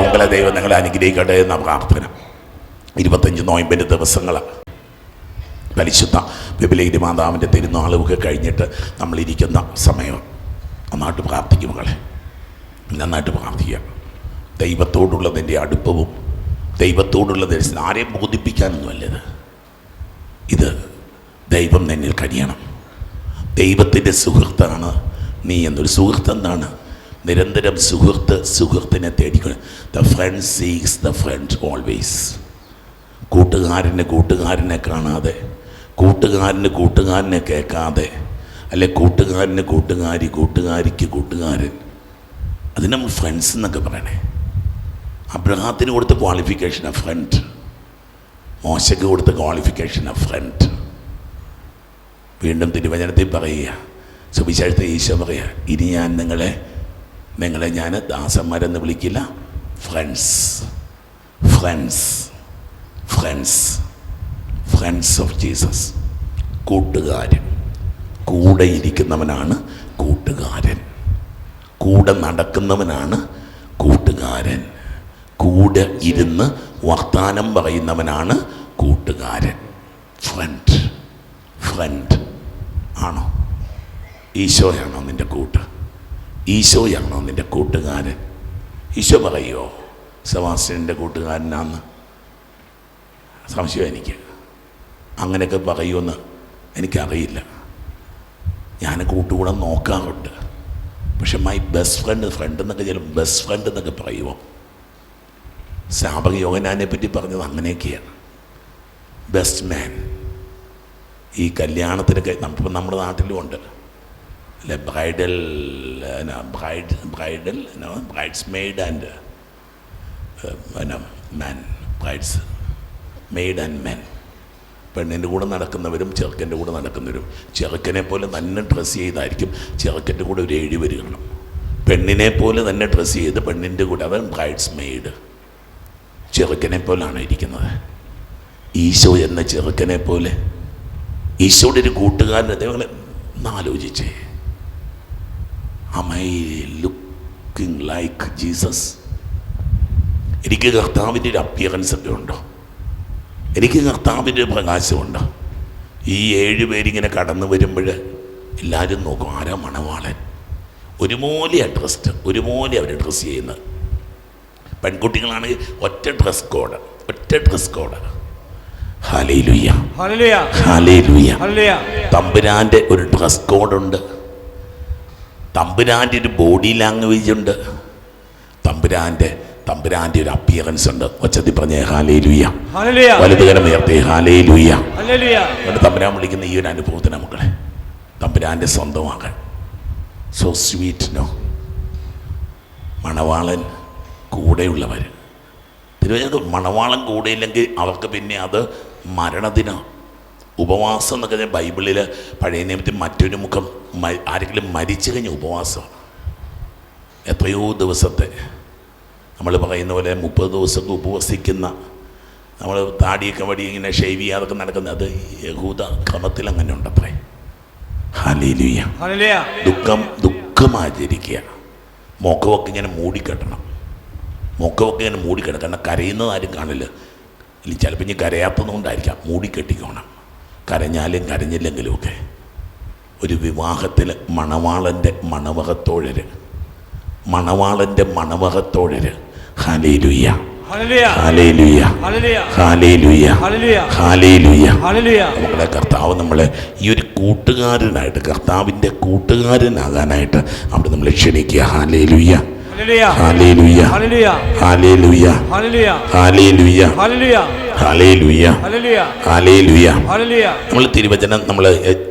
ദൈവങ്ങളെ ദൈവം നിങ്ങളെ അനുഗ്രഹിക്കട്ടെ എന്ന പ്രാർത്ഥന ഇരുപത്തഞ്ച് നോയമ്പിന്റെ ദിവസങ്ങളാണ് പരിശുദ്ധ വിപുലഗിരി മാതാവിന്റെ തിരുനാളുമൊക്കെ കഴിഞ്ഞിട്ട് നമ്മളിരിക്കുന്ന സമയം. നന്നായിട്ട് പ്രാർത്ഥിക്കും മകളെ നന്നായിട്ട് പ്രാർത്ഥിക്കുക. ദൈവത്തോടുള്ളതിന്റെ അടുപ്പവും ദൈവത്തോടുള്ള ദർശനം ആരെയും ബോധിപ്പിക്കാനൊന്നുമല്ലത്. ഇത് ദൈവം നിന്നിൽ കഴിയണം ദൈവത്തിന്റെ സുഹൃത്താണ് നീ എന്നൊരു സുഹൃത്ത് എന്താണ് നിരന്തരം സുഹൃത്ത് സുഹൃത്തിനെ തേടിക്കണം the friend seeks the friend always കൂട്ടുകാരന് കൂട്ടുകാരനെ കാണാതെ കൂട്ടുകാരന് കൂട്ടുകാരനെ കേൾക്കാതെ അല്ലെ കൂട്ടുകാരന് കൂട്ടുകാരി കൂട്ടുകാരിക്ക് കൂട്ടുകാരൻ. അതിന് നമ്മൾ ഫ്രണ്ട്സ് എന്നൊക്കെ പറയണേ. അബ്രഹാത്തിന് കൊടുത്ത ക്വാളിഫിക്കേഷൻ ആ ഫ്രണ്ട് മോശയ്ക്ക് കൊടുത്ത ക്വാളിഫിക്കേഷൻ ആ ഫ്രണ്ട് വീണ്ടും തിരുവചനത്തിൽ പറയുക. സുവിശേഷത്തെ ഈശോ പറയുക ഇനി ഞാൻ നിങ്ങളെ നിങ്ങളെ ഞാൻ ദാസന്മാരെന്ന് വിളിക്കില്ല. Friends friends friends friends of Jesus കൂട്ടുകാരൻ. കൂടെ ഇരിക്കുന്നവനാണ് കൂട്ടുകാരൻ. കൂടെ നടക്കുന്നവനാണ് കൂട്ടുകാരൻ. കൂടെ ഇരുന്ന് വർത്താനം പറയുന്നവനാണ് കൂട്ടുകാരൻ. ഫ്രണ്ട് ഫ്രണ്ട് ആണോ? ഈശോയാണോ നിന്റെ കൂട്ട്? ഈശോയാണോ നിന്റെ കൂട്ടുകാരൻ? ഈശോ പറയുമോ സെബാസ്റ്റ്യന്റെ കൂട്ടുകാരനാന്ന്? സംശയം എനിക്ക്. അങ്ങനെയൊക്കെ പറയുമെന്ന് എനിക്കറിയില്ല. ഞാൻ കൂട്ടുകൂടെ നോക്കാറുണ്ട്. പക്ഷെ മൈ ബെസ്റ്റ് ഫ്രണ്ട് ഫ്രണ്ട് എന്നൊക്കെ ചില ബെസ്റ്റ് ഫ്രണ്ട് എന്നൊക്കെ പറയുമോ സ്ഥാപക യോഗനാനെ പറ്റി പറഞ്ഞത് അങ്ങനെയൊക്കെയാണ്. ബെസ്റ്റ് മാൻ ഈ കല്യാണത്തിനൊക്കെ നമ്മുടെ നാട്ടിലും ഉണ്ട്. അല്ലെ ബ്രൈഡൽ എന്നാ ബ്രൈഡ് ബ്രൈഡൽ എന്നാ ബ്രൈഡ്സ് മെയ്ഡ് ആൻഡ് എന്നാ man brides made and men പെണ്ണിന്റെ കൂടെ നടക്കുന്നവരും ചെറുക്കന്റെ കൂടെ നടക്കുന്നവരും ചെറുക്കനെ പോലെ തന്നെ ഡ്രസ്സ് ചെയ്തായിരിക്കും ചെറുക്കന്റെ കൂടെ ഒരു എഴുതി വരികയാണ് പെണ്ണിനെ പോലെ തന്നെ ഡ്രസ്സ് ചെയ്ത് പെണ്ണിന്റെ കൂടെ അവൻ ബ്രൈഡ്സ് മെയ്ഡ് ചെറുക്കനെ പോലാണ് ഇരിക്കുന്നത്. ഈശോ എന്ന ചെറുക്കനെ പോലെ. ഈശോയുടെ ഒരു കൂട്ടുകാരൻ അതേപോലെ ആലോചിച്ചേ am I looking like Jesus എനിക്ക് കർത്താവിന്റെ ഒരു അപ്പിയറൻസ് ഒക്കെ ഉണ്ടോ? എനിക്ക് കർത്താവിന്റെ പ്രകാശമുണ്ട് ഈ ഏഴ് പേരിങ്ങനെ കടന്നു വരുമ്പോൾ എല്ലാവരും നോക്കും ആരാ മണവാളൻ? ഒരുപോലെയാണ് ഡ്രസ്ഡ് ഒരുപോലെ അവർ ഡ്രസ്സ് ചെയ്യുന്നത്. പെൺകുട്ടികളാണെങ്കിൽ ഒറ്റ ഡ്രസ് കോഡ് ഒറ്റ dress code hallelujah hallelujah hallelujah hallelujah തമ്പുരാന്റെ ഒരു ഡ്രസ് കോഡുണ്ട് തമ്പുരാന്റെ ഒരു ബോഡി ലാംഗ്വേജ് ഉണ്ട്. തമ്പുരാന്റെ തമ്പുരാന്റെ ഒരു അപ്പിയറൻസ് ഉണ്ട്. ഒച്ചത്തി പറഞ്ഞേ ഹാലേ ലുയ വലുതുകരം ഉയർത്തി ഹാലേ ലുയ എന്നിട്ട് തമ്പുരാൻ വിളിക്കുന്ന ഈ ഒരു അനുഭവത്തിന് മക്കളെ തമ്പുരാന്റെ സ്വന്തമാകാൻ സോ സ്വീറ്റ് നോ മണവാളൻ കൂടെയുള്ളവർ തിരുവനന്തപുരത്ത് മണവാളൻ കൂടെയില്ലെങ്കിൽ അവർക്ക് പിന്നെ അത് മരണദിന. ഉപവാസം എന്നൊക്കെ ബൈബിളിൽ പഴയ നിയമത്തിൽ മറ്റൊരു മുഖം ആരെങ്കിലും മരിച്ചു കഴിഞ്ഞ ഉപവാസമാണ് എത്രയോ ദിവസത്തെ. നമ്മൾ പറയുന്ന പോലെ മുപ്പത് ദിവസമൊക്കെ ഉപവസിക്കുന്ന നമ്മൾ താടിയൊക്കെ വടി ഇങ്ങനെ ഷെയ്വ് ചെയ്യാതൊക്കെ നടക്കുന്നത് അത് യഹൂദ ക്രമത്തിൽ അങ്ങനെ ഉണ്ടത്രേ അത്രേ ഹല്ലേലൂയ. ദുഃഖം ആചരിക്കുക. മുഖമൊക്കെ ഇങ്ങനെ മൂടിക്കെട്ടണം. മുഖമൊക്കെ ഇങ്ങനെ മൂടിക്കെട്ടണം. കാരണം കരയുന്നത് ആരും കാണില്ല. ഇല്ല ചിലപ്പോൾ ഇനി കരയാത്തതുകൊണ്ടായിരിക്കാം. മൂടിക്കെട്ടിക്കോണം. കരഞ്ഞാലും കരഞ്ഞില്ലെങ്കിലും ഒക്കെ ഒരു വിവാഹത്തിൽ മണവാളന്റെ മണവകത്തോഴര്. മണവാളന്റെ മണവകത്തോഴര്. ഹാലേലുയ്യ ഹാലേലുയ്യ ഹാലേലുയ്യ ഹാലേലുയ്യ നമ്മളെ കർത്താവ് നമ്മളെ ഈ ഒരു കൂട്ടുകാരനായിട്ട് കർത്താവിന്റെ കൂട്ടുകാരനാകാനായിട്ട് അവിടെ നമ്മളെ ക്ഷണിക്കുക. ഹാലേ നമ്മൾ തിരുവചനം നമ്മൾ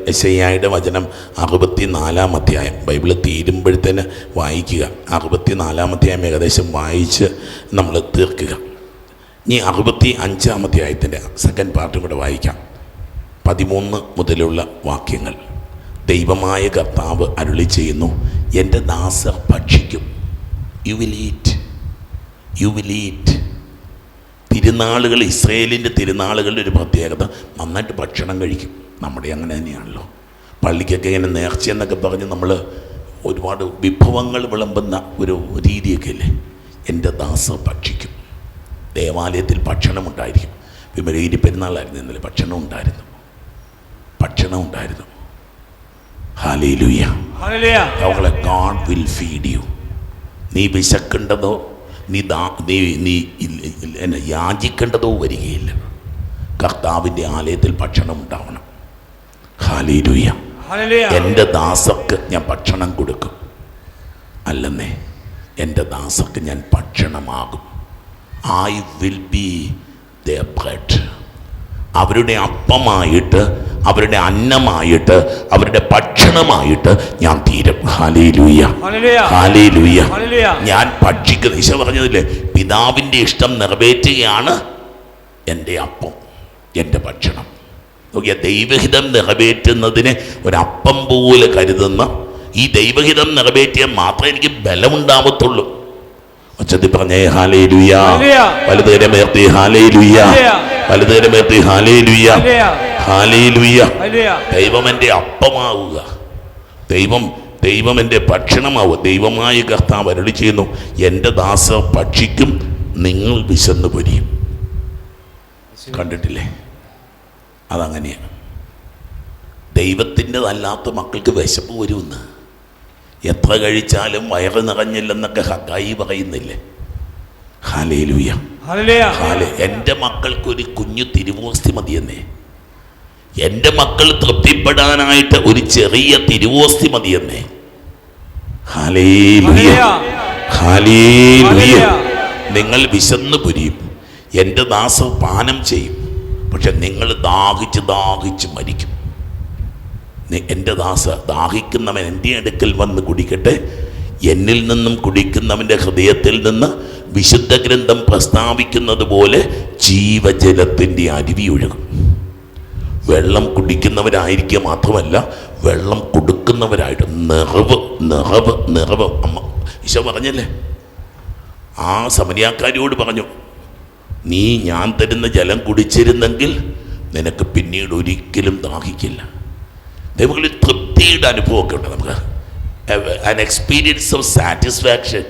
യശയ്യായുടെ വചനം അറുപത്തി നാലാം അധ്യായം ബൈബിൾ തീരുമ്പോഴത്തേന് വായിക്കുക അറുപത്തി നാലാം അധ്യായം ഏകദേശം വായിച്ച് നമ്മൾ തീർക്കുക ഇനി അറുപത്തി അഞ്ചാം അധ്യായത്തിന്റെ സെക്കൻഡ് പാർട്ടും കൂടെ വായിക്കാം പതിമൂന്ന് മുതലുള്ള വാക്യങ്ങൾ ദൈവമായ കർത്താവ് അരുളി ചെയ്യുന്നു എന്റെ ദാസർ ഭക്ഷിക്കും you will eat you will eat തിരുനാളുകൾ ഇസ്രയേലിന്റെ തിരുനാളുകളുടെ ഒരു പ്രത്യേകത. നന്നായിട്ട് ഭക്ഷണം കഴിക്കും. നമ്മുടെ അങ്ങനെ തന്നെയാണല്ലോ. പള്ളിക്കൊക്കെ ഇങ്ങനെ നേർച്ചയെന്നൊക്കെ പറഞ്ഞ് നമ്മൾ ഒരുപാട് വിഭവങ്ങൾ വിളമ്പുന്ന ഒരു രീതിയൊക്കെ അല്ലേ എന്റെ ദാസ ഭക്ഷിക്കും. ദേവാലയത്തിൽ ഭക്ഷണം ഉണ്ടായിരിക്കും. വിമരഗിരി പെരുന്നാളായിരുന്നു. ഇന്നലെ ഭക്ഷണം ഉണ്ടായിരുന്നു. ഭക്ഷണം ഉണ്ടായിരുന്നു. ഹല്ലേലൂയ. അവളെ ഗാഡ് വിൽ ഫീഡ് യു നീ വിശക്കേണ്ടതോ? നീ ദാ നീ നീ എന്നെ യാചിക്കേണ്ടതോ വരികയില്ല. കർത്താവിന്റെ ആലയത്തിൽ ഭക്ഷണം ഉണ്ടാവണം. ഹാലിരുയ എന്റെ ദാസർക്ക് ഞാൻ ഭക്ഷണം കൊടുക്കും. അല്ലെന്നേ എന്റെ ദാസർക്ക് ഞാൻ ഭക്ഷണമാകും. I will be the bread അവരുടെ അപ്പമായിട്ട് അവരുടെ അന്നമായിട്ട് അവരുടെ ഭക്ഷണമായിട്ട് ഞാൻ തീരും. ഞാൻ ഭക്ഷിക്കുന്ന ഈശോ പറഞ്ഞതില്ലേ പിതാവിന്റെ ഇഷ്ടം നിറവേറ്റുകയാണ് എന്റെ അപ്പം എന്റെ ഭക്ഷണം. നോക്കിയ ദൈവഹിതം നിറവേറ്റുന്നതിന് ഒരപ്പം പോലെ കരുതുന്ന ഈ ദൈവഹിതം നിറവേറ്റിയാൽ മാത്രമേ എനിക്ക് ബലമുണ്ടാവത്തുള്ളൂ. ഒച്ചത്തിൽ പറഞ്ഞേ ഹാലേ ലുയ. വലുതേരമേർത്തി ഹാലേ ലുയ ഹല്ലേലൂയ. വലുതേരമേർത്തി ഹാലേ ലുയ ഹല്ലേലൂയ. ഹാലേ ദൈവം എന്റെ അപ്പമാവുക. ദൈവം ദൈവം എന്റെ ഭക്ഷണമാവുക. ദൈവമായ കർത്താവ് അരളി ചെയ്യുന്നു എന്റെ ദാസ ഭക്ഷിക്കും നിങ്ങൾ വിശന്ന് പൊരിയും. കണ്ടിട്ടില്ലേ? അതങ്ങനെയാണ് ദൈവത്തിന്റെതല്ലാത്ത മക്കൾക്ക് വിശപ്പ് വരുമെന്ന്. എത്ര കഴിച്ചാലും വയറ് നിറഞ്ഞില്ലെന്നൊക്കെ ഹക്കായി പറയുന്നില്ലേ? ഹാലേലുയ്യ എന്റെ മക്കൾക്ക് ഒരു കുഞ്ഞു തിരുവോസ്തി മതിയെന്നേ. എന്റെ മക്കൾ തൃപ്തിപ്പെടാനായിട്ട് ഒരു ചെറിയ തിരുവോസ്തി മതിയെന്നേ. നിങ്ങൾ വിശന്ന് പുരിയും. എന്റെ ദാസ പാനം ചെയ്യും. പക്ഷെ നിങ്ങൾ ദാഹിച്ച് ദാഹിച്ച് മരിക്കും. എന്റെ ദാസ ദാഹിക്കുന്നവൻ എന്റെ അടുക്കൽ വന്ന് കുടിക്കട്ടെ. എന്നിൽ നിന്നും കുടിക്കുന്നവന്റെ ഹൃദയത്തിൽ നിന്ന് വിശുദ്ധ ഗ്രന്ഥം പ്രസ്താവിക്കുന്നത് പോലെ ജീവജലത്തിന്റെ അരുവി ഒഴുകും. വെള്ളം കുടിക്കുന്നവരായിരിക്കുക മാത്രമല്ല വെള്ളം കൊടുക്കുന്നവരായിട്ട് നിറവ് നിറവ് നിറവ്. അമ്മ ഈശോ പറഞ്ഞല്ലേ? ആ സമനിയാക്കാരിയോട് പറഞ്ഞു നീ ഞാൻ തരുന്ന ജലം കുടിച്ചിരുന്നെങ്കിൽ നിനക്ക് പിന്നീട് ഒരിക്കലും ദാഹിക്കില്ല. ദൈവങ്ങളിൽ തൃപ്തിയുടെ അനുഭവമൊക്കെ ഉണ്ട് നമുക്ക്. An experience of satisfaction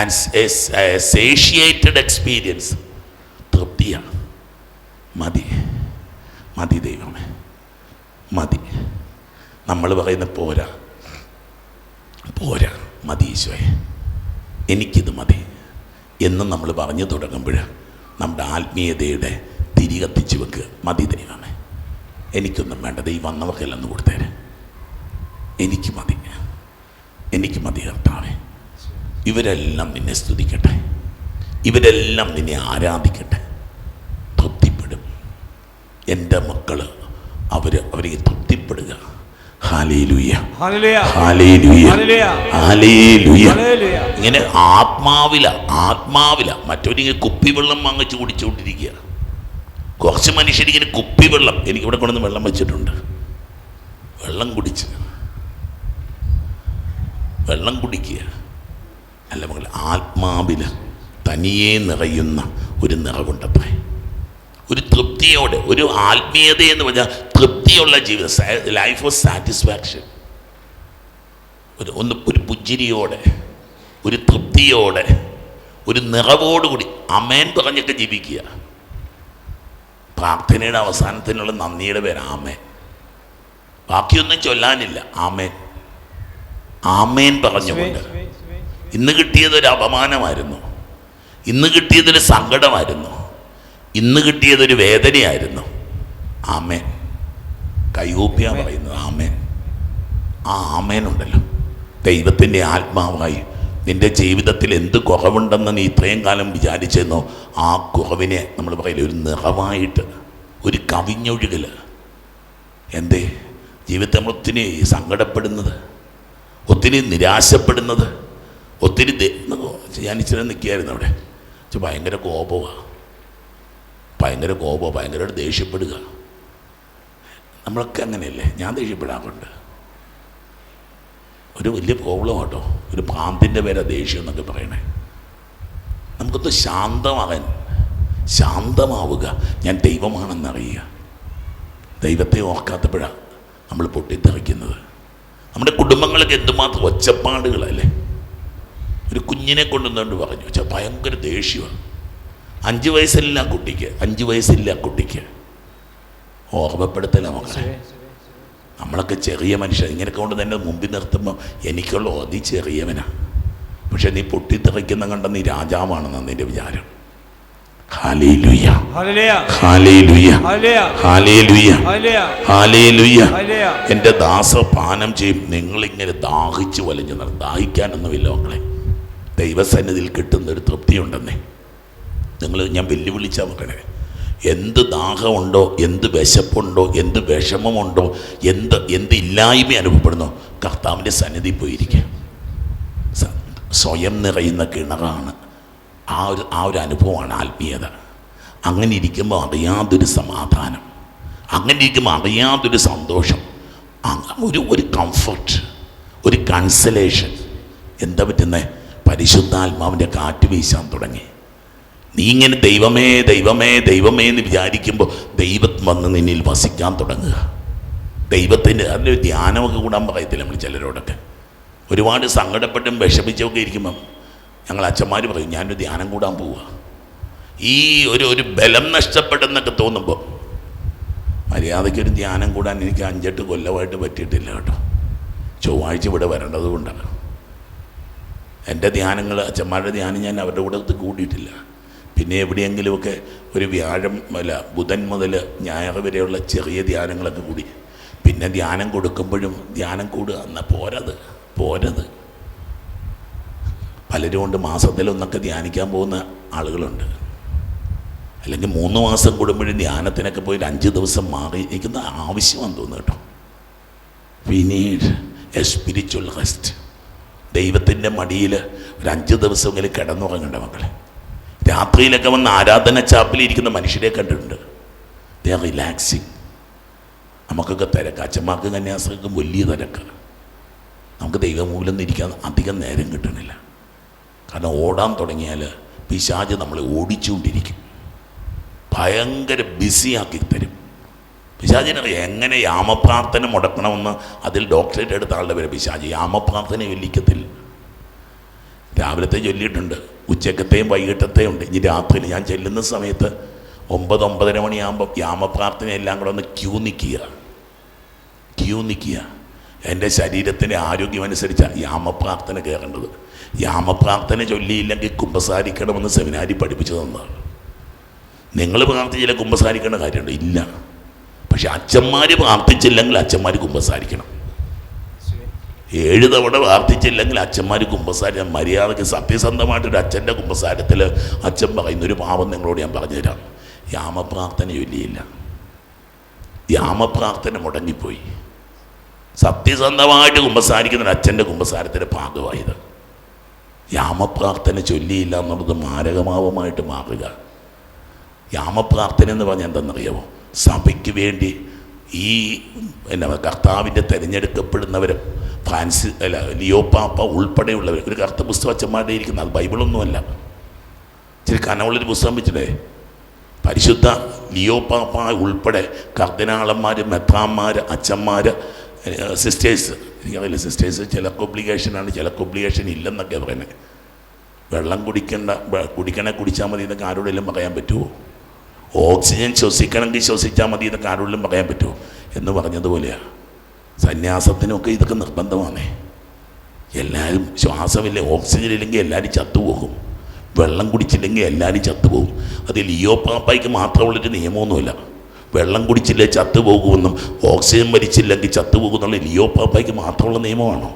a satiated experience. തൃപ്തിയാണ് മതി. മതി ദൈവമേ. മതി. നമ്മൾ പറയുന്ന പോരാ. പോരാ. മതി ഈശോയെ. എനിക്കിത് മതി. എന്ന് നമ്മൾ പറഞ്ഞു തുടങ്ങുമ്പോൾ നമ്മുടെ ആത്മീയതയുടെ തിരി കത്തിച്ച് വെക്കുക മതി ദൈവമേ. എനിക്കൊന്നും വേണ്ട. ദൈവം വന്നവർക്കെല്ലാം കൊടുത്തേരെ. എനിക്ക് മതി. എനിക്ക് മതി കർത്താവേ. ഇവരെല്ലാം നിന്നെ സ്തുതിക്കട്ടെ. ഇവരെല്ലാം നിന്നെ ആരാധിക്കട്ടെ. തൃപ്തിപ്പെടും. എന്റെ മക്കൾ അവർ അവരെ തൃപ്തിപ്പെടുക. ഇങ്ങനെ ആത്മാവില ആത്മാവില. മറ്റൊരിങ്ങനെ കുപ്പിവെള്ളം വാങ്ങിച്ചു കുടിച്ചുകൊണ്ടിരിക്കുക. കുറച്ച് മനുഷ്യരിങ്ങനെ കുപ്പിവെള്ളം. എനിക്കിവിടെ കൊണ്ടുവന്ന് വെള്ളം വെച്ചിട്ടുണ്ട്. വെള്ളം കുടിച്ച്. വെള്ളം കുടിക്കുക. അല്ല മകൾ ആത്മാവിൽ തനിയെ നിറയുന്ന ഒരു നിറവുണ്ടപ്പേ ഒരു തൃപ്തിയോടെ ഒരു ആത്മീയത എന്ന് പറഞ്ഞാൽ തൃപ്തിയുള്ള ജീവിതം ലൈഫ് ഓഫ് സാറ്റിസ്ഫാക്ഷൻ ഒരു ഒന്ന് ഒരു പുഞ്ചിരിയോടെ ഒരു തൃപ്തിയോടെ ഒരു നിറവോടുകൂടി അമേൻ പറഞ്ഞൊക്കെ ജീവിക്കുക. പ്രാർത്ഥനയുടെ അവസാനത്തിനുള്ള നന്ദിയുടെ പേര് ആമേൻ. ബാക്കിയൊന്നും ചൊല്ലാനില്ല. ആമേൻ. ആമേൻ പറഞ്ഞുകൊണ്ട് ഇന്ന് കിട്ടിയതൊരു അപമാനമായിരുന്നു. ഇന്ന് കിട്ടിയതൊരു സങ്കടമായിരുന്നു. ഇന്ന് കിട്ടിയതൊരു വേദനയായിരുന്നു. ആമേൻ. കൈകൂപ്പിയാ പറയുന്നത് ആമേൻ. ആ ആമേനുണ്ടല്ലോ ദൈവത്തിന്റെ ആത്മാവായി നിന്റെ ജീവിതത്തിൽ എന്ത് കുറവുണ്ടെന്ന് നീ ഇത്രയും കാലം വിചാരിച്ചെന്നോ ആ കുറവിനെ നമ്മൾ പറയില്ല ഒരു നിറവായിട്ട് ഒരു കവിഞ്ഞൊഴുകൽ എന്തേ? ജീവിതത്തെ നമ്മൾ ഒത്തിരി സങ്കടപ്പെടുന്നത്. ഒത്തിരി നിരാശപ്പെടുന്നത് ഒത്തിരി ഇച്ചിരി നിൽക്കുകയായിരുന്നു അവിടെ. ഭയങ്കര കോപമാണ് ഭയങ്കര കോപം ഭയങ്കരമായിട്ട് ദേഷ്യപ്പെടുക. നമ്മളൊക്കെ അങ്ങനെയല്ലേ? ഞാൻ ദേഷ്യപ്പെടാറുണ്ട്. ഒരു വലിയ പ്രോബ്ലം കേട്ടോ ഒരു പാമ്പിന്റെ പേരാ ദേഷ്യം എന്നൊക്കെ പറയണേ. നമുക്കൊന്ന് ശാന്തമാകാൻ ശാന്തമാവുക. ഞാൻ ദൈവമാണെന്നറിയുക. ദൈവത്തെ ഓർക്കാത്തപ്പോഴാണ് നമ്മൾ പൊട്ടിത്തെറിക്കുന്നത്. നമ്മുടെ കുടുംബങ്ങളൊക്കെ എന്തുമാത്രം ഒച്ചപ്പാടുകളല്ലേ? ഒരു കുഞ്ഞിനെ കൊണ്ടുവന്നുകൊണ്ട് പറഞ്ഞു വെച്ചാൽ ഭയങ്കര ദേഷ്യമാണ്. അഞ്ച് വയസ്സില്ല കുട്ടിക്ക് അഞ്ച് വയസ്സില്ല കുട്ടിക്ക്. ഓർമ്മപ്പെടുത്തല മക്കളെ. നമ്മളൊക്കെ ചെറിയ മനുഷ്യർ ഇങ്ങനെ കൊണ്ട് തന്നെ മുമ്പിൽ നിർത്തുമ്പോൾ എനിക്കുള്ള അതി ചെറിയവനാ. പക്ഷെ നീ പൊട്ടിത്തെറിക്കുന്ന കണ്ട നീ രാജാവാണെന്നാണ് നിന്റെ വിചാരം. എന്റെ ദാസ പാനം ചെയ്യും. നിങ്ങൾ നിങ്ങളിങ്ങനെ ദാഹിച്ച് വലഞ്ഞു നട ദാഹിക്കാനൊന്നുമില്ല മക്കളെ. ദൈവസന്നിധിയിൽ തൃപ്തി ഉണ്ടെന്നേ നിങ്ങൾ ഞാൻ വെല്ലുവിളിച്ചാൽ മക്കളെ. എന്ത് ദാഹമുണ്ടോ എന്ത് വിശപ്പുണ്ടോ എന്ത് വിഷമമുണ്ടോ എന്ത് എന്ത് ഇല്ലായ്മ അനുഭവപ്പെടുന്നോ കർത്താവിന്റെ സന്നിധി പോയിരിക്കുക. സ്വയം നിറയുന്ന കിണറാണ് ആ ഒരു ആ ഒരു അനുഭവമാണ് ആത്മീയത. അങ്ങനെ ഇരിക്കുമ്പോൾ അറിയാതൊരു സമാധാനം. അങ്ങനെ ഇരിക്കുമ്പോൾ അറിയാതൊരു സന്തോഷം. ഒരു ഒരു കംഫർട്ട് ഒരു കൺസലേഷൻ എന്താ പറ്റുന്നത് പരിശുദ്ധാത്മാവിന്റെ കാറ്റ് വീശാൻ തുടങ്ങി. നീ ഇങ്ങനെ ദൈവമേ ദൈവമേ ദൈവമേ എന്ന് വിചാരിക്കുമ്പോൾ ദൈവം വന്ന് നിന്നിൽ വസിക്കാൻ തുടങ്ങുക. ദൈവത്തിന്റെ അതിന്റെ ധ്യാനമൊക്കെ കൂടാൻ പറയത്തില്ല നമ്മൾ ചിലരോടൊക്കെ? ഒരുപാട് സങ്കടപ്പെട്ടും വിഷമിച്ചൊക്കെ ഇരിക്കുമ്പം. ഞങ്ങൾ അച്ഛന്മാർ പറയും ഞാനൊരു ധ്യാനം കൂടാൻ പോവുക ഈ ഒരു ഒരു ബലം നഷ്ടപ്പെട്ടെന്നൊക്കെ തോന്നുമ്പോൾ മര്യാദയ്ക്കൊരു ധ്യാനം കൂടാൻ എനിക്ക് അഞ്ചെട്ട് കൊല്ലമായിട്ട് പറ്റിയിട്ടില്ല കേട്ടോ. ചൊവ്വാഴ്ച ഇവിടെ വരേണ്ടത് കൊണ്ടാണ്. എന്റെ ധ്യാനങ്ങൾ അച്ഛന്മാരുടെ ധ്യാനം ഞാൻ അവരുടെ കൂടെ കൂടിയിട്ടില്ല. പിന്നെ എവിടെയെങ്കിലുമൊക്കെ ഒരു വ്യാഴം അല്ല ബുധൻ മുതൽ ഞായർ വരെയുള്ള ചെറിയ ധ്യാനങ്ങളൊക്കെ കൂടി. പിന്നെ ധ്യാനം കൊടുക്കുമ്പോഴും ധ്യാനം കൂടുക. എന്നാൽ പോരത് പോരത്. പലരും കൊണ്ട് മാസത്തിലൊന്നൊക്കെ ധ്യാനിക്കാൻ പോകുന്ന ആളുകളുണ്ട്. അല്ലെങ്കിൽ മൂന്ന് മാസം കൂടുമ്പോഴും ധ്യാനത്തിനൊക്കെ പോയി അഞ്ച് ദിവസം മാറി നിൽക്കുന്ന ആവശ്യമാണെന്ന് തോന്നുന്നു കേട്ടോ. പിന്നീട് എ സ്പിരിച്വൽ റെസ്റ്റ് ദൈവത്തിന്റെ മടിയിൽ ഒരു അഞ്ച് ദിവസമെങ്കിലും കിടന്നുറങ്ങേണ്ട മക്കളെ. രാത്രിയിലൊക്കെ വന്ന് ആരാധന ചാപ്പിലിരിക്കുന്ന മനുഷ്യരെ കണ്ടിട്ടുണ്ട്. ദേ റിലാക്സിങ് നമുക്കൊക്കെ തിരക്ക്. അച്ഛന്മാർക്കും കന്യാസ്ത്രീക്കും വലിയ തിരക്ക്. നമുക്ക് ദൈവമൂലം ഇരിക്കാൻ അധികം നേരം കിട്ടണില്ല. കാരണം ഓടാൻ തുടങ്ങിയാൽ പിശാജ് നമ്മളെ ഓടിച്ചുകൊണ്ടിരിക്കും. ഭയങ്കര ബിസിയാക്കി തരും. പിശാചിനറിയാം എങ്ങനെ യാമപ്രാർത്ഥന മുടക്കണമെന്ന് അതിൽ ഡോക്ടറേറ്റ് എടുത്ത ആളുടെ പേര് പിശാജ് യാമപ്രാർത്ഥന ചൊല്ലിക്കത്തില്ല. രാവിലത്തെ ചൊല്ലിയിട്ടുണ്ട്. ഉച്ചക്കത്തെയും വൈകിട്ടത്തെയും ഉണ്ട്. ഇനി രാത്രിയിൽ ഞാൻ ചെല്ലുന്ന സമയത്ത് ഒമ്പത് ഒമ്പതര മണിയാകുമ്പോൾ യാമപ്രാർത്ഥന എല്ലാം കൂടെ ഒന്ന് ക്യൂ നിൽക്കുക ക്യൂ നിൽക്കുക എന്റെ ശരീരത്തിന്റെ ആരോഗ്യമനുസരിച്ചാണ് യാമപ്രാർത്ഥന കയറേണ്ടത്. യാമപ്രാർത്ഥന ചൊല്ലിയില്ലെങ്കിൽ കുമ്പസാരിക്കണമെന്ന് സെമിനാരി പഠിപ്പിച്ചു തന്നതാണ്. നിങ്ങൾ പ്രാർത്ഥിച്ചില്ല കുമ്പസാരിക്കേണ്ട കാര്യമുണ്ട്. ഇല്ല. പക്ഷെ അച്ഛന്മാർ പ്രാർത്ഥിച്ചില്ലെങ്കിൽ അച്ഛന്മാർ കുമ്പസാരിക്കണം. ഏഴ് തവണ പ്രാർത്ഥിച്ചില്ലെങ്കിൽ അച്ഛന്മാർ കുമ്പസാരി മര്യാദയ്ക്ക് സത്യസന്ധമായിട്ടൊരു അച്ഛന്റെ കുമ്പസാരത്തിൽ അച്ഛൻ പറയുന്നൊരു പാവം നിങ്ങളോട് ഞാൻ പറഞ്ഞുതരാം. യാമപ്രാർത്ഥന ചൊല്ലിയില്ല. യാമപ്രാർത്ഥന മുടങ്ങിപ്പോയി. സത്യസന്ധമായിട്ട് കുമ്പസാരിക്കുന്ന അച്ഛന്റെ കുമ്പസാരത്തിന്റെ ഭാഗമായത്. യാമപ്രാർത്ഥന ചൊല്ലിയില്ല എന്നുള്ളത് മാരകമാവുമായിട്ട് മാറുക. യാമപ്രാർത്ഥന എന്ന് പറഞ്ഞാൽ എന്തെന്നറിയാമോ സഭയ്ക്ക് വേണ്ടി ഈ എന്നാ കർത്താവിന്റെ തിരഞ്ഞെടുക്കപ്പെടുന്നവരും ഫ്രാൻസി അല്ല ലിയോ പാപ്പ ഉൾപ്പെടെയുള്ളവർ ഒരു കറുത്ത പുസ്തകം അച്ഛന്മാരുടെ അത് ബൈബിളൊന്നുമല്ല. ഇച്ചിരി കനമുള്ളൊരു പുസ്തകം വെച്ചിട്ടേ പരിശുദ്ധ ലിയോ പാപ്പ ഉൾപ്പെടെ കർദിനാളന്മാർ മെത്രാന്മാർ അച്ഛന്മാർ സിസ്റ്റേഴ്സ് എനിക്കറിയില്ല സിസ്റ്റേഴ്സ് ചില ഒബ്ലിഗേഷനാണ് ചില ഒബ്ലിഗേഷൻ ഇല്ലെന്നൊക്കെ പറയുന്നത് വെള്ളം കുടിക്കേണ്ട കുടിക്കണേ കുടിച്ചാൽ മതി എന്നൊക്കെ ആരോടെങ്കിലും പറയാൻ പറ്റുമോ ഓക്സിജൻ ശ്വസിക്കണമെങ്കിൽ ശ്വസിച്ചാൽ മതി എന്നൊക്കെ ആരോടെങ്കിലും പറയാൻ പറ്റുമോ എന്ന് പറഞ്ഞതുപോലെയാണ് സന്യാസത്തിനൊക്കെ ഇതൊക്കെ നിർബന്ധമാണ് എല്ലാവരും ശ്വാസമില്ല ഓക്സിജൻ ഇല്ലെങ്കിൽ എല്ലാവരും ചത്തുപോകും. വെള്ളം കുടിച്ചില്ലെങ്കിൽ എല്ലാവരും ചത്തുപോകും. അതിൽ ലിയോ പാപ്പായ്ക്ക് മാത്രമുള്ളൊരു നിയമമൊന്നുമില്ല. വെള്ളം കുടിച്ചില്ലേ ചത്തുപോകുമെന്നും ഓക്സിജൻ വലിച്ചില്ലെങ്കിൽ ചത്തുപോകുന്നുള്ള ലിയോ പാപ്പയ്ക്ക് മാത്രമുള്ള നിയമമാണോ?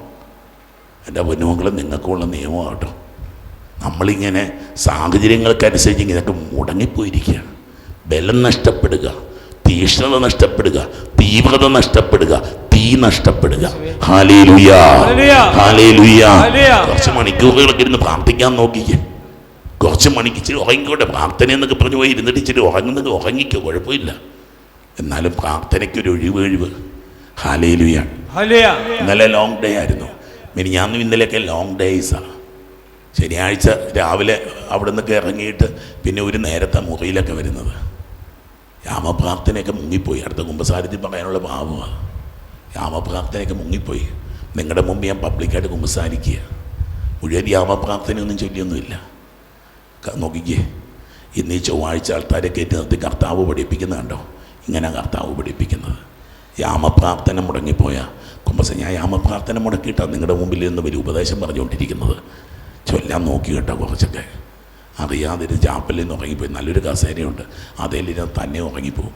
എന്റെ പൊന്നുമക്കളെ നിങ്ങൾക്കുള്ള നിയമമാകട്ടോ കേട്ടോ നമ്മളിങ്ങനെ സാഹചര്യങ്ങൾക്കനുസരിച്ച് ഇങ്ങനെയൊക്കെ മുടങ്ങിപ്പോയിരിക്കുകയാണ്. ബലം നഷ്ടപ്പെടുക തീഷ്ണത നഷ്ടപ്പെടുക തീവ്രത നഷ്ടപ്പെടുക തീ നഷ്ടപ്പെടുക. കുറച്ച് മണിക്കൂറുകളൊക്കെ ഇരുന്ന് പ്രാർത്ഥിക്കാൻ നോക്കിക്കേ. കുറച്ച് മണിക്ക് ഇച്ചിരി ഉറങ്ങിക്കോട്ടെ. പ്രാർത്ഥന എന്നൊക്കെ പറഞ്ഞു പോയി ഇരുന്നിട്ട് ഇച്ചിരി ഉറങ്ങുന്നൊക്കെ ഉറങ്ങിക്കോ. കുഴപ്പമില്ല. എന്നാലും പ്രാർത്ഥനയ്ക്കൊരു ഒഴിവ് ഒഴിവ് ഹാലേലുയ ഹല്ലേലൂയ. ഇന്നലെ ലോങ് ഡേ ആയിരുന്നു. മിനിഞ്ഞാന്നും ഇന്നലെയൊക്കെ ലോങ് ഡേയ്സാണ് ശനിയാഴ്ച രാവിലെ അവിടെ നിന്നൊക്കെ ഇറങ്ങിയിട്ട് പിന്നെ ഒരു നേരത്തെ മുറിയിലൊക്കെ വരുന്നത്. രാമപ്രാർത്ഥനയൊക്കെ മുങ്ങിപ്പോയി. അടുത്ത കുമ്പസാരത്തിൽ പറയാനുള്ള ഭാവമാണ് രാമപ്രാർത്ഥനയൊക്കെ മുങ്ങിപ്പോയി. നിങ്ങളുടെ മുമ്പ് ഞാൻ പബ്ലിക്കായിട്ട് കുമ്പസാരിക്കുക. മുഴുവൻ രാമപ്രാർത്ഥനയൊന്നും ചൊല്ലിയൊന്നുമില്ല. നോക്കിക്കേ. ഇന്ന് ഈ ചൊവ്വാഴ്ച ആൾക്കാരെ കയറ്റി നിർത്തി കർത്താവ് പഠിപ്പിക്കുന്ന കണ്ടോ ഇങ്ങനെ കർത്താവ് പഠിപ്പിക്കുന്നത് യാമപ്രാർത്ഥന മുടങ്ങിപ്പോയ കുമ്പസ ഞാൻ യാമപ്രാർത്ഥന മുടക്കിയിട്ടാണ് നിങ്ങളുടെ മുമ്പിൽ നിന്ന് വലിയ ഉപദേശം പറഞ്ഞുകൊണ്ടിരിക്കുന്നത്. ചൊല്ലാൻ നോക്കി കേട്ടോ കുറച്ചൊക്കെ. അറിയാതിരുന്ന് ചാപ്പലിൽ നിന്ന് ഉറങ്ങിപ്പോയി. നല്ലൊരു കസേരയുണ്ട്. അതേലിരുന്ന് തന്നെ ഉറങ്ങിപ്പോവും.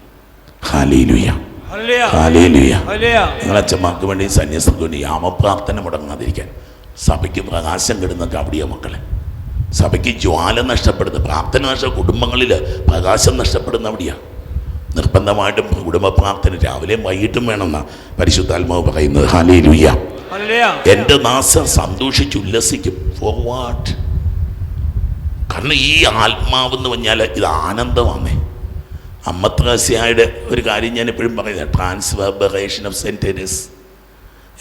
Hallelujah hallelujah. Hallelujah hallelujah. നിങ്ങൾ അച്ഛന്മാർക്ക് വേണ്ടി സന്യാസിക്ക് വേണ്ടി യാമപ്രാർത്ഥന മുടങ്ങാതിരിക്കാൻ സഭയ്ക്ക് പ്രകാശം കിടുന്നൊക്കെ അവിടെയാ മക്കളെ. സഭയ്ക്ക് ജ്വാല നഷ്ടപ്പെടുന്ന പ്രാർത്ഥന നഷ്ട കുടുംബങ്ങളിൽ പ്രകാശം നഷ്ടപ്പെടുന്ന അവിടെയാണ് നിർബന്ധമായിട്ടും കുടുംബ പ്രാർത്ഥന രാവിലെയും വൈകിട്ടും വേണമെന്നാണ് പരിശുദ്ധാത്മാവ് പറയുന്നത്. ഹാലേ ലുയ്യ. എന്റെ നാസർ സന്തോഷിച്ചുല്ലസിക്കും ഫോർ വാട്ട് കാരണം ഈ ആത്മാവെന്ന് പറഞ്ഞാൽ ഇത് ആനന്ദമാണേ അമ്മത്രസ്യായുടെ ഒരു കാര്യം ഞാൻ എപ്പോഴും പറയുന്നത് ട്രാൻസ്ഫർബറേഷൻ ഓഫ് സെന്റേഴ്സ്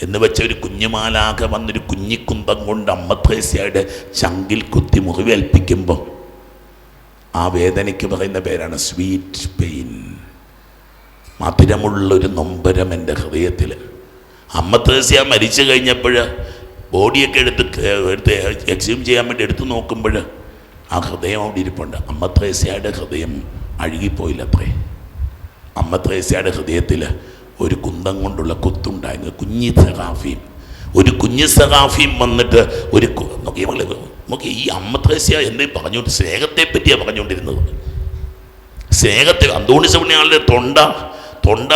എന്ന് വെച്ച ഒരു കുഞ്ഞുമാലാകെ വന്നൊരു കുഞ്ഞിക്കുന്തം കൊണ്ട് അമ്മത്രേസ്യയുടെ ചങ്കിൽ കുത്തി മുറിവേൽപ്പിക്കുമ്പോൾ ആ വേദനയ്ക്ക് പറയുന്ന പേരാണ് സ്വീറ്റ് പെയിൻ മധുരമുള്ളൊരു നൊമ്പരം എന്റെ ഹൃദയത്തിൽ. അമ്മ ത്രേസ്യ മരിച്ചു കഴിഞ്ഞപ്പോൾ ബോഡിയൊക്കെ എടുത്ത് എടുത്ത് എക്സ്യൂം ചെയ്യാൻ വേണ്ടി എടുത്തു നോക്കുമ്പോൾ ആ ഹൃദയം അവിടെ ഇരിപ്പുണ്ട്. അമ്മ ത്രേസ്യയുടെ ഹൃദയം അഴുകിപ്പോയില്ല അത്രേ അമ്മ ത്രേസ്യയുടെ ഹൃദയത്തിൽ ഒരു കുന്തം കൊണ്ടുള്ള കുത്തുണ്ടായിരുന്നു. കുഞ്ഞി സഖാഫിയും ഒരു കുഞ്ഞു സഖാഫിയും വന്നിട്ട് ഒരു നോക്കി നോക്കി ഈ അമ്മ ത്രേസ്യ എന്നെ പറഞ്ഞുകൊണ്ട് സ്നേഹത്തെ പറ്റിയാണ് പറഞ്ഞുകൊണ്ടിരുന്നത്. സ്നേഹത്തെ അന്തോണി സൗണ്യാളുടെ തൊണ്ട തൊണ്ട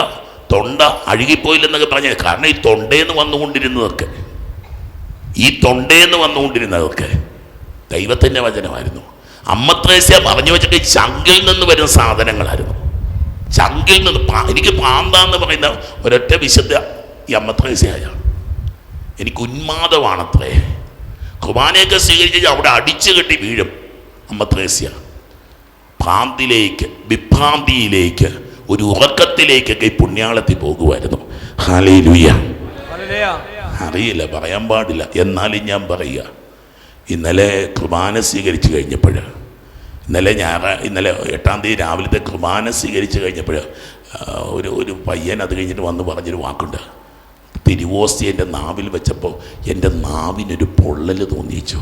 തൊണ്ട അഴുകിപ്പോയില്ലെന്നൊക്കെ പറഞ്ഞത് കാരണം ഈ തൊണ്ടേന്ന് വന്നുകൊണ്ടിരുന്നതൊക്കെ. ഈ തൊണ്ടേന്ന് വന്നുകൊണ്ടിരുന്നതൊക്കെ ദൈവത്തിന്റെ വചനമായിരുന്നു. അമ്മത്രേസ്യ പറഞ്ഞു വെച്ചിട്ട് ചങ്കിൽ നിന്ന് വരുന്ന സാധനങ്ങളായിരുന്നു. ചങ്കിൽ നിന്ന് എനിക്ക് എനിക്ക് പാന്താന്ന് പറയുന്ന ഒരൊറ്റ വിശുദ്ധ ഈ അമ്മത്രേസ്യായ എനിക്ക് ഉന്മാദമാണത്രേ. കുർബാനയൊക്കെ സ്വീകരിച്ച് അവിടെ അടിച്ചു കെട്ടി വീഴും അമ്മത്രേസ്യ. ഭ്രാന്തിലേക്ക് വിഭ്രാന്തിയിലേക്ക് ഒരു ഉറക്കത്തിലേക്കൊക്കെ ഈ പുണ്യാളത്തിൽ പോകുമായിരുന്നു ഹാലേ ലുയ്യ. അറിയില്ല പറയാൻ പാടില്ല. എന്നാലും ഞാൻ പറയുക ഇന്നലെ കുർബാന സ്വീകരിച്ചു കഴിഞ്ഞപ്പോൾ ഇന്നലെ ഞായറാ ഇന്നലെ എട്ടാം തീയതി രാവിലത്തെ കുർബാന സ്വീകരിച്ചു കഴിഞ്ഞപ്പോൾ ഒരു ഒരു പയ്യൻ അത് കഴിഞ്ഞിട്ട് വന്ന് പറഞ്ഞൊരു വാക്കുണ്ട്. തിരുവോസ്തി എന്റെ നാവിൽ വെച്ചപ്പോൾ എന്റെ നാവിനൊരു പൊള്ളൽ തോന്നിച്ചു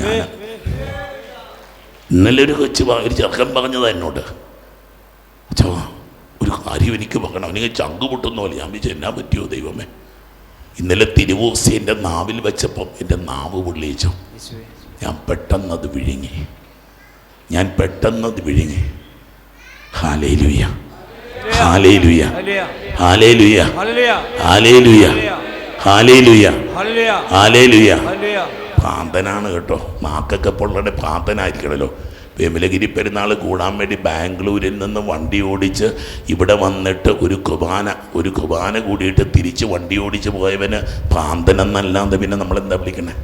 ഞാൻ ഇന്നലെ ഒരു കൊച്ചു ഒരു ചെറുക്കൻ പറഞ്ഞതാ എന്നോട്. അച്ഛാ ഒരു കാര്യം എനിക്ക് പറയണം അല്ലെങ്കിൽ ചങ്ക് പൊട്ടുന്ന പോലെ ഞാൻ വിചാരിച്ചു എന്നാ പറ്റിയോ ദൈവമേ ഇന്നലെ തിരുവോസി എന്റെ നാവിൽ വെച്ചപ്പം എന്റെ നാവ് പൊള്ളിയിച്ചു ഞാൻ പെട്ടെന്നത് വിഴുങ്ങി ഞാൻ പെട്ടെന്നത് വിഴുങ്ങി. Hallelujah hallelujah. Hallelujah hallelujah hallelujah. Hallelujah hallelujah. പ്രാന്തനാണ് കേട്ടോ നാക്കൊക്കെ പൊള്ളയുടെ പ്രാന്തനായിരിക്കണല്ലോ വിമലഗിരി പെരുന്നാൾ കൂടാൻ വേണ്ടി ബാംഗ്ലൂരിൽ നിന്ന് വണ്ടി ഓടിച്ച് ഇവിടെ വന്നിട്ട് ഒരു കുർബാന ഒരു കുർബാന കൂടിയിട്ട് തിരിച്ച് വണ്ടി ഓടിച്ച് പോയവന് പ്രാന്തനെന്നല്ലാതെ പിന്നെ നമ്മൾ എന്താ വിളിക്കണേ?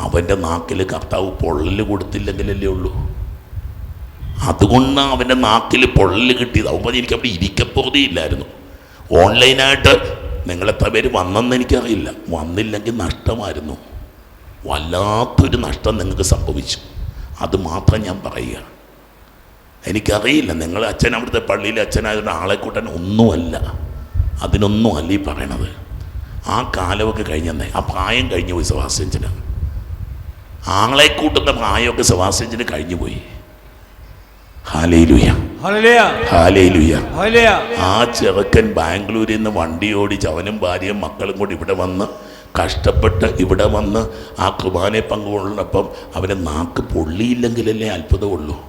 അവന്റെ നാക്കിൽ കർത്താവ് പൊള്ളൽ കൊടുത്തില്ലെങ്കിലല്ലേ ഉള്ളൂ. അതുകൊണ്ടാണ് അവന്റെ നാക്കിൽ പൊള്ളൽ കിട്ടിയത്. അവൻ എനിക്ക് അവിടെ ഇരിക്കപ്പോതിയില്ലായിരുന്നു ഓൺലൈനായിട്ട് നിങ്ങളെത്ര പേര് വന്നെന്ന് എനിക്കറിയില്ല. വന്നില്ലെങ്കിൽ നഷ്ടമായിരുന്നു. വല്ലാത്തൊരു നഷ്ടം നിങ്ങൾക്ക് സംഭവിച്ചു. അത് മാത്രം ഞാൻ പറയുക എനിക്കറിയില്ല നിങ്ങൾ അച്ഛൻ അവിടുത്തെ പള്ളിയിലെ അച്ഛനായതുകൊണ്ട് ആളെ കൂട്ടാൻ ഒന്നുമല്ല. അതിനൊന്നും അല്ല ഈ പറയണത്. ആ കാലമൊക്കെ കഴിഞ്ഞെന്നേ ആ പ്രായം കഴിഞ്ഞു പോയി സെബാസ്റ്റ്യൻസിന്. ആളെ കൂട്ടുന്ന പ്രായമൊക്കെ സെബാസ്റ്റ്യൻസിന് കഴിഞ്ഞു പോയി. ആ ചെറുക്കൻ ബാംഗ്ലൂരിൽ നിന്ന് വണ്ടി ഓടിച്ച് അവനും ഭാര്യയും മക്കളും കൂടി ഇവിടെ വന്ന് കഷ്ടപ്പെട്ട് ഇവിടെ വന്ന് ആ കുർബാനയെ പങ്കുകൊള്ളപ്പം അവരെ നാക്ക് പൊള്ളിയില്ലെങ്കിലല്ലേ അത്ഭുതമുള്ളൂ.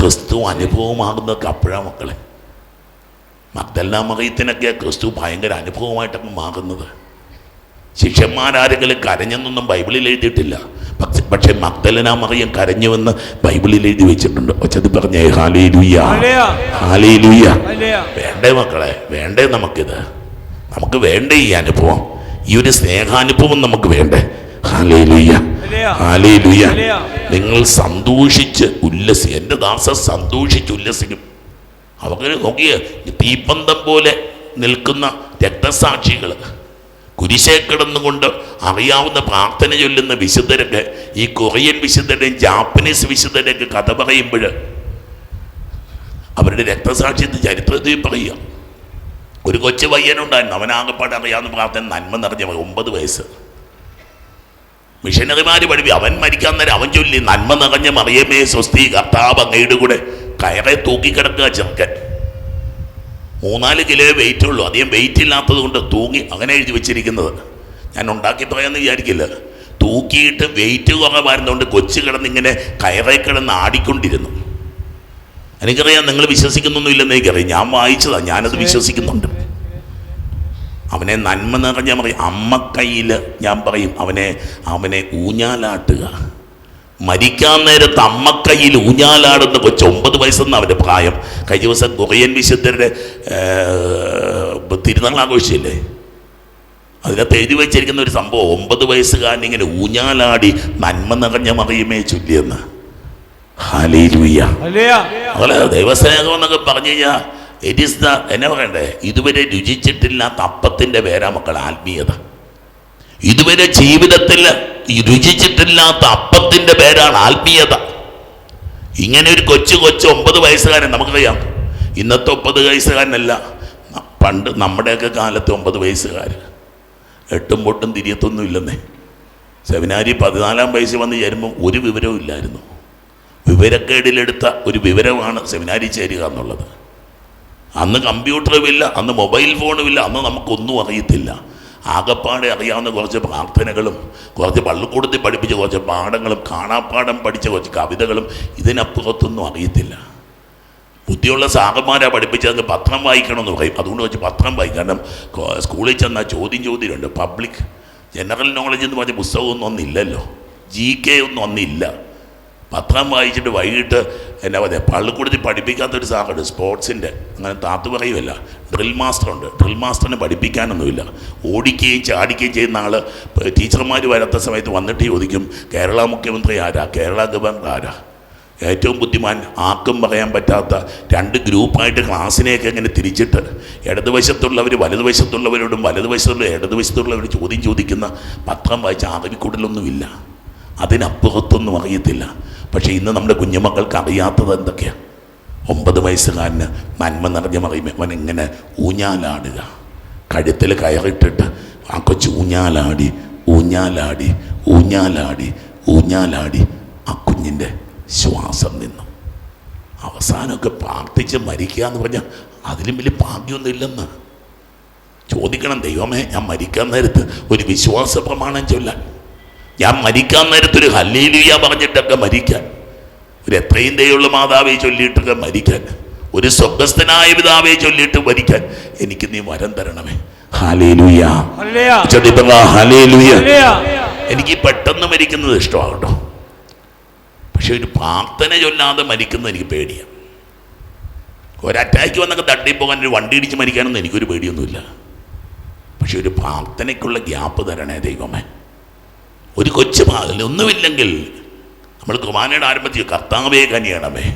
ക്രിസ്തു അനുഭവമാകുന്നതൊക്കെ അപ്പോഴാണ് മക്കളെ. മക്തല്ല മകയത്തിനൊക്കെ ക്രിസ്തു ഭയങ്കര അനുഭവമായിട്ടൊക്കെ മാറുന്നത്. ശിഷ്യന്മാരാരെങ്കിലും കരഞ്ഞെന്നൊന്നും ബൈബിളിൽ എഴുതിയിട്ടില്ല. പക്ഷെ പക്ഷെ മഗ്ദലന മറിയം കരഞ്ഞുവെന്ന് ബൈബിളിൽ എഴുതി വെച്ചിട്ടുണ്ട്. ഒച്ചത് പറഞ്ഞേ ഹാലേ ലുയ്യ. ഹാലേ ലുയ്യ. വേണ്ടേ മക്കളെ? വേണ്ടേ നമുക്കിത്. നമുക്ക് വേണ്ടേ ഈ അനുഭവം. ഈ ഒരു സ്നേഹാനുഭവം നമുക്ക് വേണ്ടേ? ഹാലേ ലുയ്യ ഹല്ലേലൂയ. ഹാലേ ലുയ്യ ഹല്ലേലൂയ. നിങ്ങൾ സന്തോഷിച്ച് ഉല്ലസി എന്റെ ദാസ സന്തോഷിച്ച് ഉല്ലസിക്കും. അവർക്ക് നോക്കിയ തീപ്പന്തം പോലെ നിൽക്കുന്ന രക്തസാക്ഷികൾ കുരിശേ കിടന്നുകൊണ്ട് അറിയാവുന്ന പ്രാർത്ഥന ചൊല്ലുന്ന വിശുദ്ധരൊക്കെ ഈ കൊറിയൻ വിശുദ്ധരുടെയും ജാപ്പനീസ് വിശുദ്ധരുടെയൊക്കെ കഥ പറയുമ്പോൾ അവരുടെ രക്തസാക്ഷിത്വ ചരിത്രത്തിൽ പറയുക. ഒരു കൊച്ചു പയ്യനുണ്ടായിരുന്നു. അവനാകപ്പാട് അറിയാവുന്ന പ്രാർത്ഥന നന്മ നിറഞ്ഞ ഒമ്പത് വയസ്സ്. മിഷനറിമാർ പഠിപ്പി. അവൻ മരിക്കാൻ നേരം അവൻ ചൊല്ലി നന്മ നിറഞ്ഞ മറിയമേ സ്വസ്തി കർത്താവ് അങ്ങയുടെ കൂടെ കയറെ തൂക്കിക്കിടക്കുക ചെറുക്കൻ. മൂന്നാൽ കിലോ വെയിറ്റ് ഉള്ളൂ. അധികം വെയിറ്റ് ഇല്ലാത്തത് കൊണ്ട് തൂങ്ങി അങ്ങനെ എഴുതി വെച്ചിരിക്കുന്നത്. ഞാൻ ഉണ്ടാക്കി പറയാമെന്ന് വിചാരിക്കില്ല. തൂക്കിയിട്ട് വെയിറ്റ് കുറവായിരുന്നുകൊണ്ട് കൊച്ചു കിടന്ന് ഇങ്ങനെ കയറേ കിടന്ന് ആടിക്കൊണ്ടിരുന്നു. എനിക്കറിയാം നിങ്ങൾ വിശ്വസിക്കുന്നൊന്നുമില്ലെന്ന് എനിക്കറിയാം. ഞാൻ വായിച്ചതാണ് ഞാനത് വിശ്വസിക്കുന്നുണ്ട്. അവനെ നന്മ നിറഞ്ഞ പറയും അമ്മക്കൈയിൽ ഞാൻ പറയും അവനെ അവനെ ഊഞ്ഞാലാട്ടുക. മരിക്കാൻ നേരത്ത് അമ്മക്കൈയിൽ ഊഞ്ഞാലാടുന്ന കൊച്ചു ഒമ്പത് വയസ്സെന്ന് അവന്റെ പ്രായം. കഴിഞ്ഞ ദിവസം കൊറിയൻ വിശുദ്ധരുടെ തിരുനാൾ ആഘോഷിച്ചില്ലേ അതിനകത്ത് എഴുതി വെച്ചിരിക്കുന്ന ഒരു സംഭവം ഒമ്പത് വയസ്സുകാരൻ ഇങ്ങനെ ഊഞ്ഞാലാടി നന്മ നിറഞ്ഞ മറിയുമേ ചൊല്ലിയെന്ന്. ദൈവസ്നേഹം എന്നൊക്കെ പറഞ്ഞു കഴിഞ്ഞാൽ ഇറ്റ് ഈസ് ദ എന്നെ പറയണ്ടേ ഇതുവരെ രുചിച്ചിട്ടില്ലാത്ത അപ്പത്തിന്റെ പേരാ മക്കൾ ആത്മീയത. ഇതുവരെ ജീവിതത്തിൽ രുചിച്ചിട്ടില്ലാത്ത അപ്പത്തിന്റെ പേരാണ് ആത്മീയത. ഇങ്ങനെ ഒരു കൊച്ചു കൊച്ചു ഒമ്പത് വയസ്സുകാരൻ നമുക്കറിയാം. ഇന്നത്തെ ഒമ്പത് വയസ്സുകാരനല്ല പണ്ട് നമ്മുടെയൊക്കെ കാലത്ത് ഒമ്പത് വയസ്സുകാർ എട്ടും പൊട്ടും തിരിയത്തൊന്നും ഇല്ലെന്നേ. സെമിനാരി പതിനാലാം വയസ്സിൽ വന്ന് ചേരുമ്പോൾ ഒരു വിവരവും ഇല്ലായിരുന്നു. വിവരക്കേടിലെടുത്ത ഒരു വിവരമാണ് സെമിനാരി ചേരുക എന്നുള്ളത്. അന്ന് കമ്പ്യൂട്ടറുമില്ല അന്ന് മൊബൈൽ ഫോണുമില്ല അന്ന് നമുക്കൊന്നും അറിയത്തില്ല. ആകപ്പാടെ അറിയാവുന്ന കുറച്ച് പ്രാർത്ഥനകളും കുറച്ച് പള്ളിക്കൂടത്തിൽ പഠിപ്പിച്ച കുറച്ച് പാഠങ്ങളും കാണാപ്പാഠം പഠിച്ച കുറച്ച് കവിതകളും ഇതിനപ്പുറത്തൊന്നും അറിയത്തില്ല. ബുദ്ധിയുള്ള സാഹന്മാരാണ് പഠിപ്പിച്ചത് പത്രം വായിക്കണമെന്ന് പറയും. അതുകൊണ്ട് വെച്ച് പത്രം വായിക്കും. കാരണം സ്കൂളിൽ ചെന്നാൽ ചോദ്യം ചോദ്യമുണ്ട്. പബ്ലിക് ജനറൽ നോളജ് എന്ന് പറഞ്ഞ പുസ്തകമൊന്നും ഒന്നില്ലല്ലോ ജി കെ ഒന്നും ഒന്നില്ല പത്രം വായിച്ചിട്ട് വൈകിട്ട് എന്നാ പറയുക പള്ളിക്കൂടത്തിൽ പഠിപ്പിക്കാത്തൊരു സാഹചര്യം സ്പോർട്സിന്റെ അങ്ങനെ താത്തു പറയുമല്ല ഡ്രിൽ മാസ്റ്റർ ഉണ്ട് ഡ്രിൽ മാസ്റ്ററിനെ പഠിപ്പിക്കാനൊന്നുമില്ല. ഓടിക്കുകയും ചാടിക്കുകയും ചെയ്യുന്ന ആൾ ടീച്ചർമാർ വരാത്ത സമയത്ത് വന്നിട്ട് ചോദിക്കും കേരള മുഖ്യമന്ത്രി ആരാ? കേരള ഗവർണർ ആരാ? ഏറ്റവും ബുദ്ധിമാൻ ആർക്കും പറയാൻ പറ്റാത്ത രണ്ട് ഗ്രൂപ്പായിട്ട് ക്ലാസ്സിനെയൊക്കെ ഇങ്ങനെ തിരിച്ചിട്ട് ഇടതുവശത്തുള്ളവർ വലതുവശത്തുള്ളവരോടും വലതുവശത്തുള്ള ഇടതുവശത്തുള്ളവർ ചോദ്യം ചോദിക്കുന്ന പത്രം വായിച്ച അറിവിക്കൂടലൊന്നുമില്ല അതിനപ്പുറത്തൊന്നും അറിയത്തില്ല. പക്ഷേ ഇന്ന് നമ്മുടെ കുഞ്ഞുമക്കൾക്ക് അറിയാത്തത് എന്തൊക്കെയാണ് ഒമ്പത് വയസ്സുകാരന് നന്മ നിറഞ്ഞ മറിയുമ്പോൾ അവൻ ഇങ്ങനെ ഊഞ്ഞാലാടുക. കഴുത്തിൽ കയറിട്ടിട്ട് ആ കൊച്ചു ഊഞ്ഞാലാടി ഊഞ്ഞാലാടി ഊഞ്ഞാലാടി ഊഞ്ഞാലാടി. ആ കുഞ്ഞിന്റെ ശ്വാസം നിന്നു. അവസാനമൊക്കെ പ്രാർത്ഥിച്ച് മരിക്കുക എന്ന് പറഞ്ഞാൽ അതിലും വലിയ ഭാഗ്യമൊന്നും ഇല്ലെന്ന് ചോദിക്കണം ദൈവമേ ഞാൻ മരിക്കാൻ നേരത്ത് ഒരു വിശ്വാസ പ്രമാണം ചൊല്ലാൻ ഞാൻ മരിക്കാൻ നേരത്തൊരു ഹല്ലീലിയ പറഞ്ഞിട്ടൊക്കെ മരിക്കാൻ. ഒരു എത്രയും ദയുള്ള മാതാവെ ചൊല്ലിയിട്ടൊക്കെ മരിക്കാൻ. ഒരു സ്വർഗസ്ഥനായ പിതാവെ ചൊല്ലിയിട്ട് മരിക്കാൻ. എനിക്ക് നീ വരം തരണമേ. എനിക്ക് പെട്ടെന്ന് മരിക്കുന്നത് ഇഷ്ടമാകട്ടോ. കേട്ടോ പക്ഷെ ഒരു പ്രാർത്ഥന ചൊല്ലാതെ മരിക്കുന്നത് എനിക്ക് പേടിയാണ് ഒരറ്റാക്ക് വന്നൊക്കെ തട്ടിപ്പോകാൻ ഒരു വണ്ടി ഇടിച്ച് മരിക്കാനൊന്നും എനിക്കൊരു പേടിയൊന്നുമില്ല. പക്ഷെ ഒരു പ്രാർത്ഥനയ്ക്കുള്ള ഗ്യാപ്പ് തരണേ ദൈവമേ. ഒരു കൊച്ചു പാകൽ ഒന്നുമില്ലെങ്കിൽ നമ്മൾ കുർബാനയുടെ ആരംഭത്തിൽ കർത്താവേ കനിയണമേ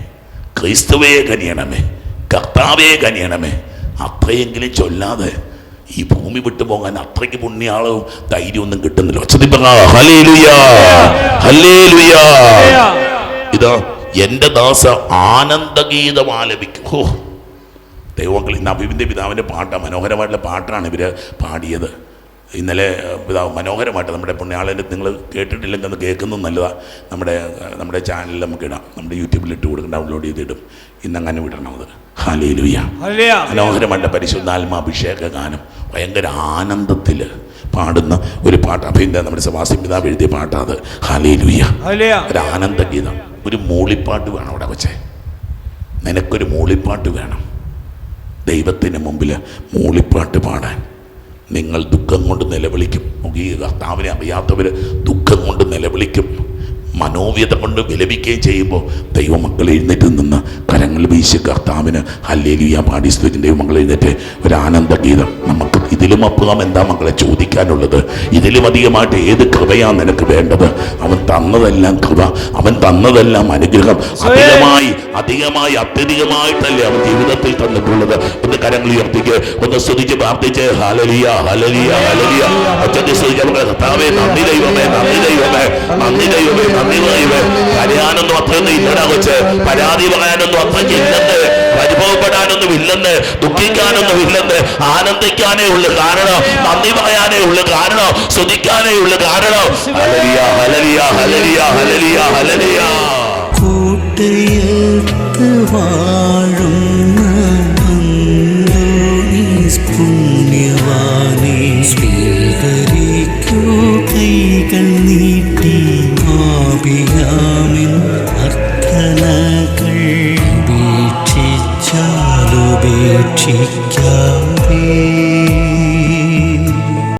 ക്രിസ്തുവേ കനിയണമേ കർത്താവേ കനിയണമേ അത്രയെങ്കിലും ചൊല്ലാതെ ഈ ഭൂമി വിട്ടു പോകാൻ അത്രയ്ക്ക് പുണ്യാളവും ധൈര്യമൊന്നും കിട്ടുന്നില്ല. ഇതാ എന്റെ ദാസ ആനന്ദഗീതം ആലപിക്കും. ഓ ദൈവങ്ങൾ ഇന്ന് അഭിവിന്റെ പിതാവിന്റെ പാട്ടാണ് മനോഹരമായിട്ടുള്ള പാട്ടാണ് ഇവർ പാടിയത്. ഇന്നലെ പിതാവ് മനോഹരമായിട്ട് നമ്മുടെ പുണ്യാളന്റെ നിങ്ങൾ കേട്ടിട്ടില്ലെങ്കിൽ അത് കേൾക്കുന്നത് നല്ലതാണ് നമ്മുടെ നമ്മുടെ ചാനലിൽ നമുക്ക് ഇടാം. നമ്മുടെ യൂട്യൂബിൽ ഇട്ട് കൊടുക്കും ഡൗൺലോഡ് ചെയ്തിടും. ഇന്നങ്ങനെ വിടണം അത്. ഹല്ലേലൂയ. മനോഹരമായിട്ട് പരിശുദ്ധാത്മാഭിഷേക ഗാനം. ഭയങ്കര ആനന്ദത്തിൽ പാടുന്ന ഒരു പാട്ട്. അഭിനന്ദ നമ്മുടെ സവാസി പിതാവ് എഴുതിയ പാട്ടാണ് ഹല്ലേലൂയ. ഒരു ആനന്ദഗീതം ഒരു മൂളിപ്പാട്ട് വേണം അവിടെ വെച്ചേ നിനക്കൊരു മൂളിപ്പാട്ട് വേണം. ദൈവത്തിന് മുമ്പിൽ മൂളിപ്പാട്ട് പാടാൻ. നിങ്ങൾ ദുഃഖം കൊണ്ട് നിലവിളിക്കും. ഈ കർത്താവിനെ അറിയാത്തവർ ദുഃഖം കൊണ്ട് നിലവിളിക്കും. മനോവ്യത കൊണ്ട് വിലപിക്കുകയും ചെയ്യുമ്പോൾ ദൈവമക്കൾ എഴുന്നേറ്റ് നിന്ന് കരങ്ങൾ വീശി കർത്താവിന് ഹല്ലേലിയ പാടി സ്തുതിക്കും ദൈവമക്കൾ എഴുന്നേറ്റ്. ഒരു ആനന്ദഗീതം നമുക്ക് ഇതിലും അപ്പുറം എന്താ മക്കളെ ചോദിക്കാനുള്ളത്? ഇതിലും അധികമായിട്ട് ഏത് കൃപയാണ് നിനക്ക് വേണ്ടത്? അവൻ തന്നതെല്ലാം കൃപ അവൻ തന്നതെല്ലാം അനുഗ്രഹം അധികമായി അധികമായി അത്യധികമായിട്ടല്ലേ അവൻ ജീവിതത്തിൽ തന്നിട്ടുള്ളത്? ഒന്ന് കരങ്ങൾ ഉയർത്തിക്ക് ഒന്ന് സ്തുതിച്ച് പ്രാർത്ഥിച്ച് ഹലലിയ ഹലലിയ ഹലലിയ ഒറ്റയ്ക്ക് സ്തുതിച്ച് നമുക്ക് കർത്താവേ നന്ദി ദൈവമേ നന്ദി ദൈവമേ നന്ദി ദൈവമേ നന്ദി ദൈവമേ. കരയാനൊന്നും അത്രയൊന്നും ഇല്ലടാ കൊച്ച്. പരാതി പറയാനൊന്നും അത്രയ്ക്ക് ഇല്ലെന്ന്. അനുഭവപ്പെടാനൊന്നും ഇല്ലെന്ന്. ദുഃഖിക്കാനൊന്നും ഇല്ലെന്ന്. ആനന്ദിക്കാനേ ഉള്ളു. കാരണം നന്ദി പറയാനേ ഉള്ള കാരണം സ്തുതിക്കാനേ ഉള്ള കാരണം ഹലലിയ ഹലലിയ ഹലലിയ ഹലലിയ ഹലലിയ കൂട്ടയത്ത് വാഴുന്ന കൈകൾ നീട്ടി അർത്ഥനകൾ